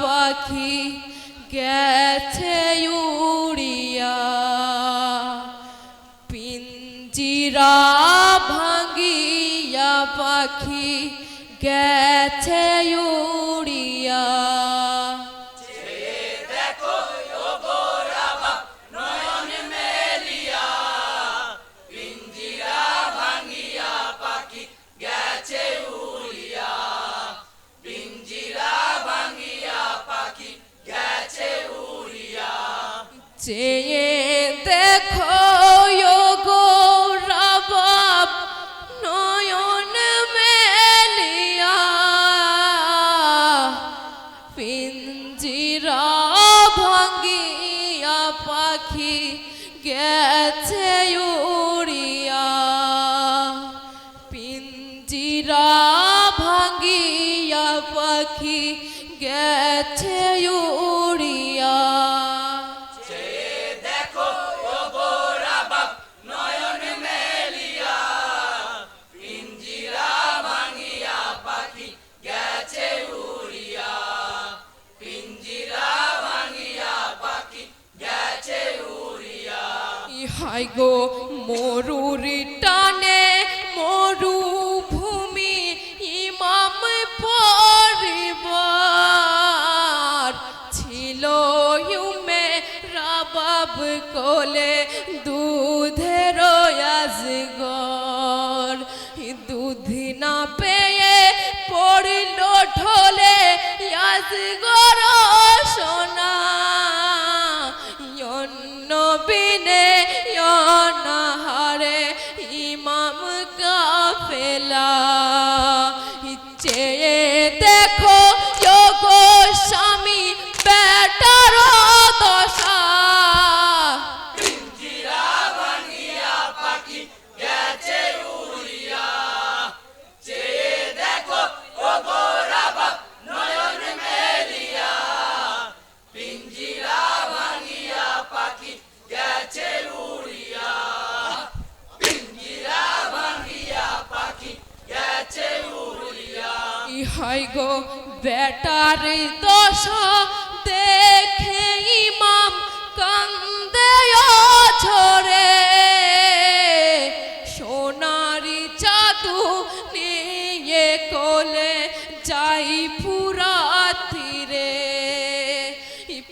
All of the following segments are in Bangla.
পাখি গেছে উড়িয়া পিঞ্জিরা ভাঙ্গিয়া পাখি গেছে উড়িয়া। পিঞ্জিরা ভাঙ্গিয়া পাখি গেছে ইহাই গো। মরুরি টানে মরুভূমি ইমাম পরিবার ছিল ইউমে রাবাব কোলে দুধের আজগর। দুধ না পেয়ে পড়ল ঢোলে আজগর সোনা। fella. বেটার দশা দেখে ইমাম কান্দে ঝরে সোনারি চাদু নিয়ে কোলে যাই ফুরাতিরে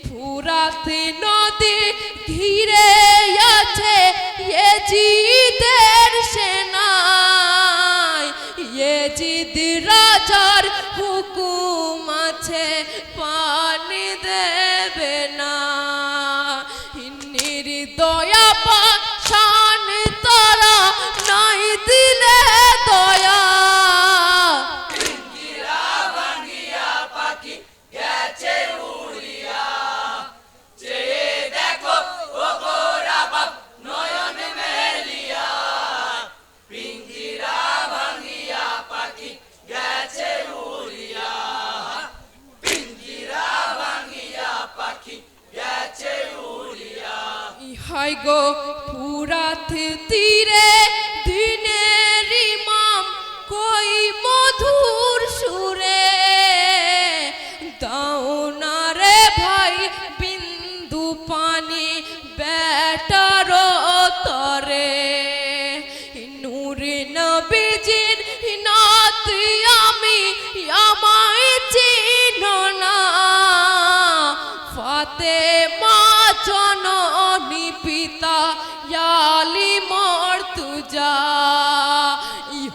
ফুরাত নদী ঘিরে আছে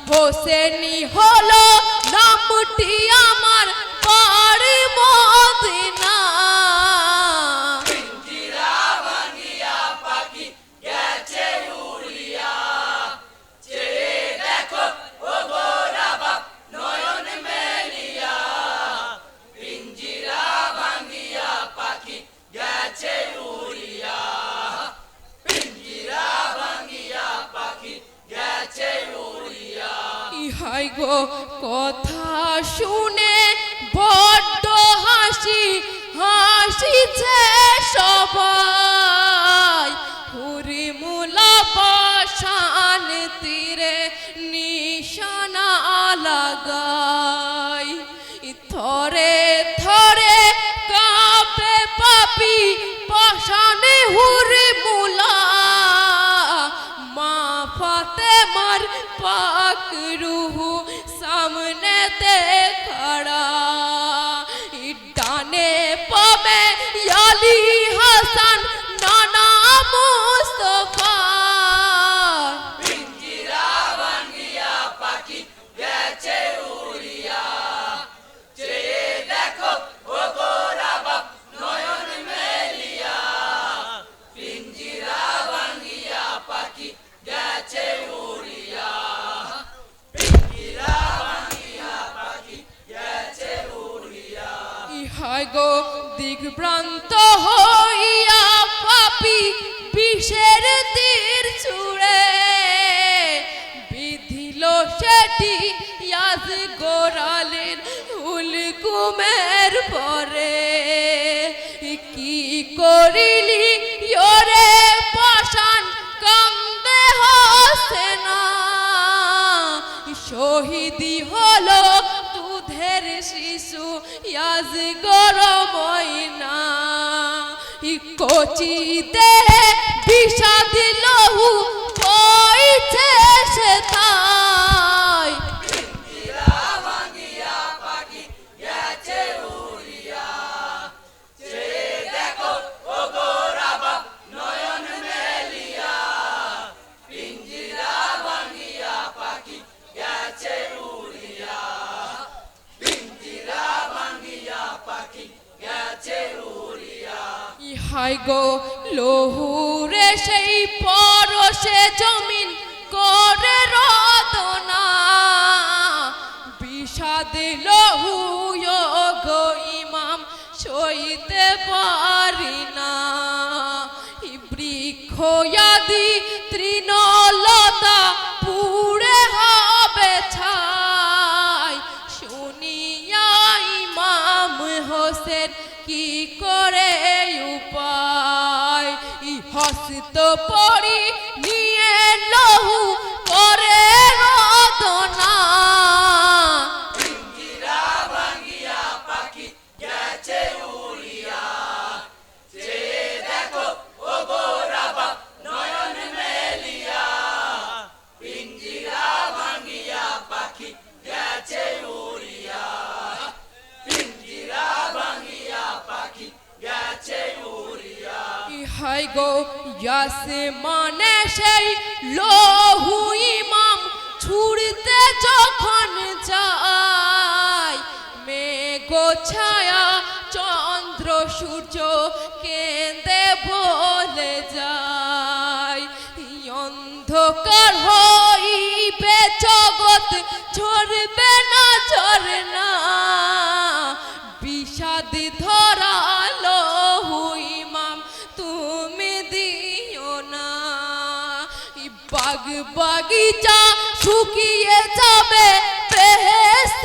হোসেনি হলো নামটি আমার পাড়ি মদিনা। ইহাই গো? কথা শুনে বড্ড হাসি, হাসিছে সবাই। হুরি মুলা পাশান তীরে নিশানা লাগাই। থরে থরে পাপি পাশানে হুরে মুলা। মা ফাতে মার পাক রুহু গো, দিগভ্রান্ত হইয়া পাপি বিষের তীর ছুড়ে বিধিল সেটি ইয়াজ গোরালের হুলকুমের পরে। কি করিলি ইয়োরে পাষাণ, কান্দে হসে না। শহীদি হলো শিশু ইয়াজ গরমইনা ইকোচিতে দেহে বিষাদ ইহাই গো লহুরে সেই পরশে জমিন করে রদনা। বিষাদ লহু গো ইমাম, সইতে পারি না। ই বৃক্ষ হস্ত পড়ি নিয়ে লহু করে রদনা। গো ইয়াসে মানে সেই লহু ইমাম ছুড়তে যখন যায় মেঘ ছায়া চন্দ্র সূর্য কেঁদে বলে যায়, অন্ধকার হইবে জগৎ, ঝরবে না ঝরে বাগিচা শুকিয়ে যাবে বেহেস্ত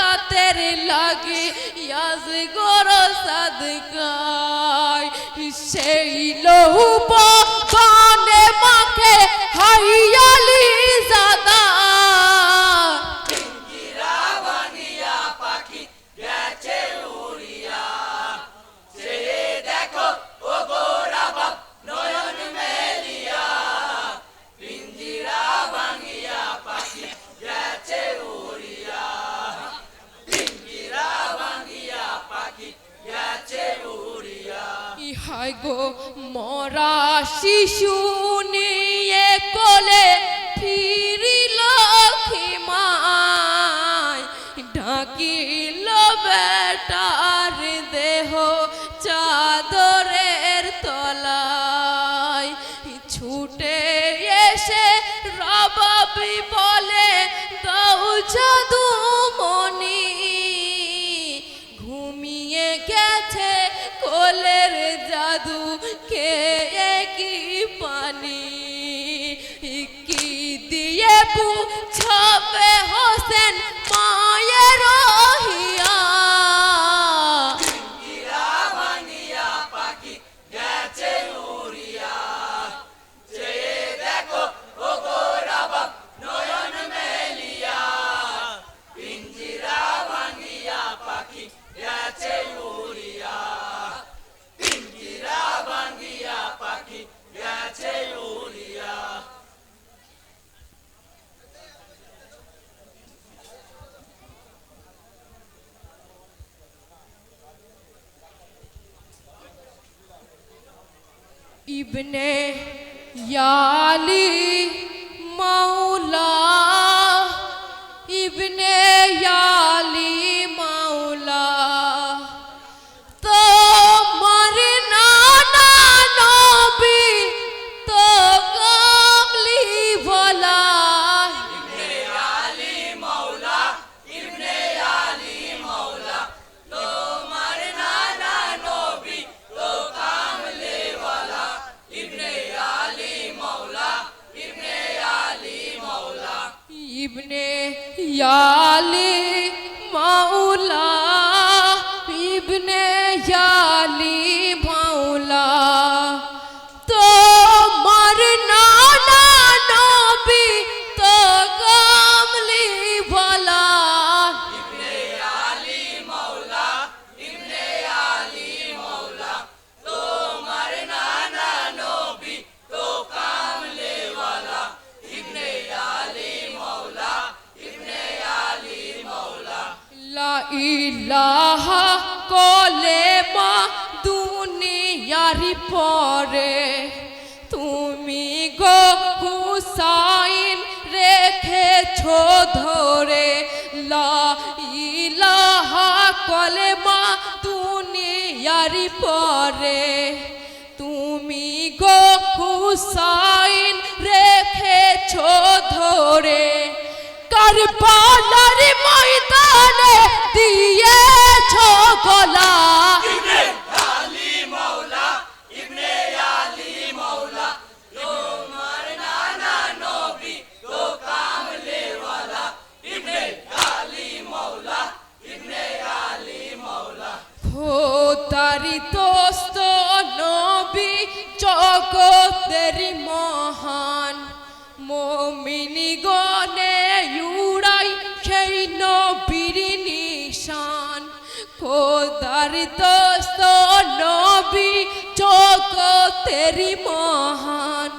নাসাতের লাগে ইয়াজ গর সাদগায়। সেই লহু বানে মাকে হাইয়ালি জাদা। শিশু নিয়ে কোলে ফিরিল খিমায় থাকিল বেটার দেহ চাদরের তলায়। ছুটে এসে রবাবি বলে, দাও জাদু মনি ঘুমিয়ে গেছে কোলের জাদু, কে diye bu इब्ने याली मौला इब्ने या হুসাইন রেখেছ ধরে, লা ইলাহা কলেমা দুনিয়ারি পরে। তুমি গো হুসাইন রেখেছ ধরে, কারবালার ময়দানে দিয়েছ গলা। মহান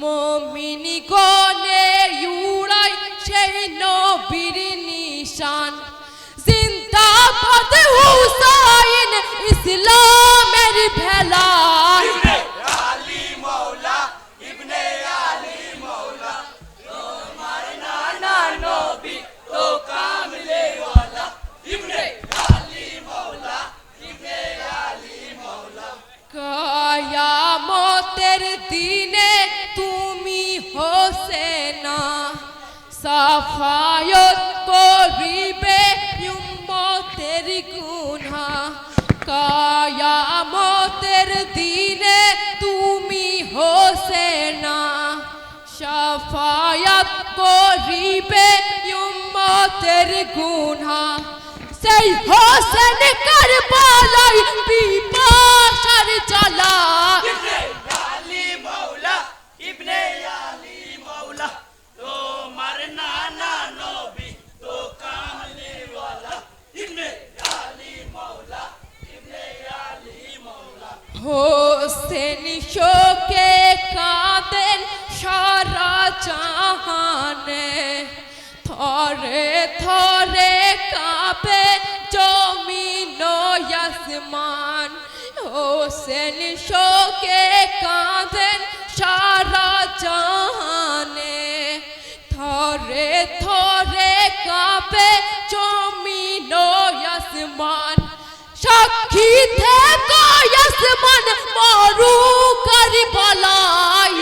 মমিনী গনে উড়াই সেই নবীর নিশান। জিন্দাবাদ হুসাইন ইসলামের ভেলা সাফায়ত করিবে উম্মতের গুনা কায়ামতের দিনে তুমি হোসেনা। সাফায়াত করিবে উম্মতের গুনা সেই হোসেন কারবালাই বিপাশার জ্বালা। প্রাণে থরে থরে কাপে জমি নয়াসমান হোসেন শোকে কাঁদেন সারা জাহানে। থরে থরে কাপে জমি নয়াসমান সাক্ষী থেকে আসমান মরু করি বলাই।